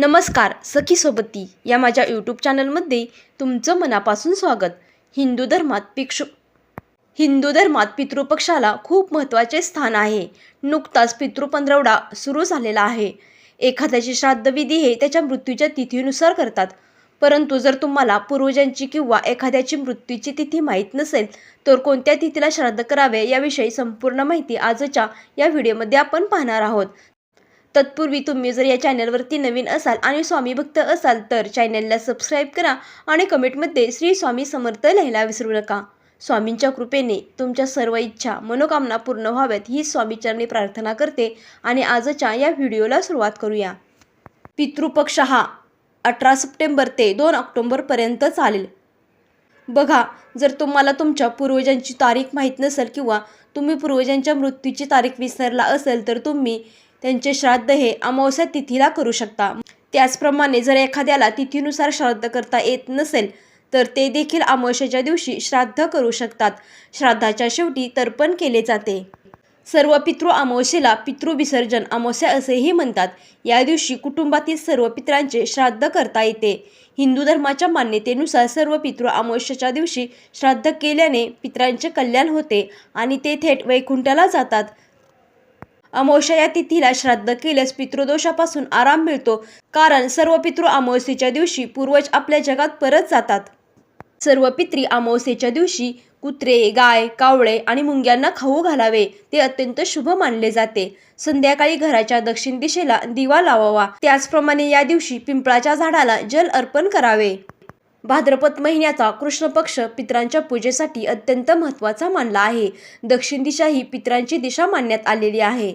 नमस्कार सखी सोबती. या माझ्या यूट्यूब चॅनलमध्ये तुमचं मनापासून स्वागत. हिंदू धर्मात पिक्षु हिंदू धर्मात पितृपक्षाला खूप महत्त्वाचे स्थान आहे. नुकताच पितृपंधरवडा सुरू झालेला आहे. एखाद्याची श्राद्धविधी हे त्याच्या मृत्यूच्या तिथीनुसार करतात. परंतु जर तुम्हाला पूर्वजांची किंवा एखाद्याची मृत्यूची तिथी माहीत नसेल तर कोणत्या तिथीला श्राद्ध करावे याविषयी संपूर्ण माहिती आजच्या या व्हिडिओमध्ये आपण पाहणार आहोत. तत्पूर्वी तुम्ही जर या चॅनलवरती नवीन असाल आणि स्वामी भक्त असाल तर चॅनलला सबस्क्राईब करा आणि कमेंटमध्ये श्री स्वामी समर्थ लिहायला विसरू नका. स्वामींच्या कृपेने तुमच्या सर्व इच्छा मनोकामना पूर्ण व्हाव्यात ही स्वामीचरणी प्रार्थना करते आणि आजच्या या व्हिडिओला सुरुवात करूया. पितृपक्ष हा अठरा सप्टेंबर ते दोन ऑक्टोंबरपर्यंत चालेल. बघा जर तुम्हाला तुमच्या पूर्वजांची तारीख माहीत नसेल किंवा तुम्ही पूर्वजांच्या मृत्यूची तारीख विसरला असेल तर तुम्ही त्यांचे श्राद्ध हे अमावस्या तिथीला करू शकता. त्याचप्रमाणे जर एखाद्याला तिथीनुसार श्राद्ध करता येत नसेल तर ते देखील अमावस्याच्या दिवशी श्राद्ध करू शकतात. श्राद्धाच्या शेवटी तर्पण केले जाते. सर्व पितृ अमावस्येला पितृविसर्जन अमावस्या असेही म्हणतात. या दिवशी कुटुंबातील सर्व पितरांचे श्राद्ध करता येते. हिंदू धर्माच्या मान्यतेनुसार सर्व पितृ अमावस्याच्या दिवशी श्राद्ध केल्याने पितरांचे कल्याण होते आणि ते थेट वैकुंठाला जातात. अमावस्या या तिथीला श्राद्ध केल्यास पितृदोषापासून आराम मिळतो. कारण सर्व पितृ अमावस्येच्या दिवशी पूर्वज आपल्या जगात परत जातात. सर्व पित्री अमावस्येच्या दिवशी कुत्रे गाय कावळे आणि मुंग्यांना खाऊ घालावे. ते अत्यंत शुभ मानले जाते. संध्याकाळी घराच्या दक्षिण दिशेला दिवा लावावा. त्याचप्रमाणे या दिवशी पिंपळाच्या झाडाला जल अर्पण करावे. भाद्रपद महिन्याचा कृष्ण पक्ष पितरांच्या पूजेसाठी अत्यंत महत्त्वाचा मानला आहे. दक्षिण दिशा ही पितरांची दिशा मानण्यात आलेली आहे.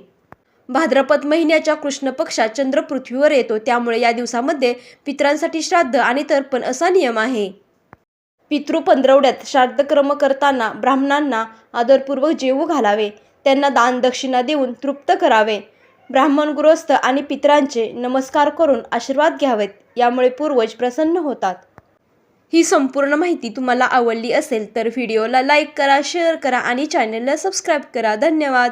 भाद्रपद महिन्याच्या कृष्ण पक्षात चंद्र पृथ्वीवर येतो. त्यामुळे या दिवसामध्ये पितरांसाठी श्राद्ध आणि तर्पण असा नियम आहे. पितृ पंधरवड्यात श्राद्धक्रम करताना ब्राह्मणांना आदरपूर्वक जेवू घालावे. त्यांना दान दक्षिणा देऊन तृप्त करावे. ब्राह्मण गृहस्थ आणि पितरांचे नमस्कार करून आशीर्वाद घ्यावेत. यामुळे पूर्वज प्रसन्न होतात. ही संपूर्ण माहिती तुम्हाला आवडली असेल तर व्हिडिओला लाईक करा शेअर करा आणि चॅनलला सबस्क्राईब करा. धन्यवाद.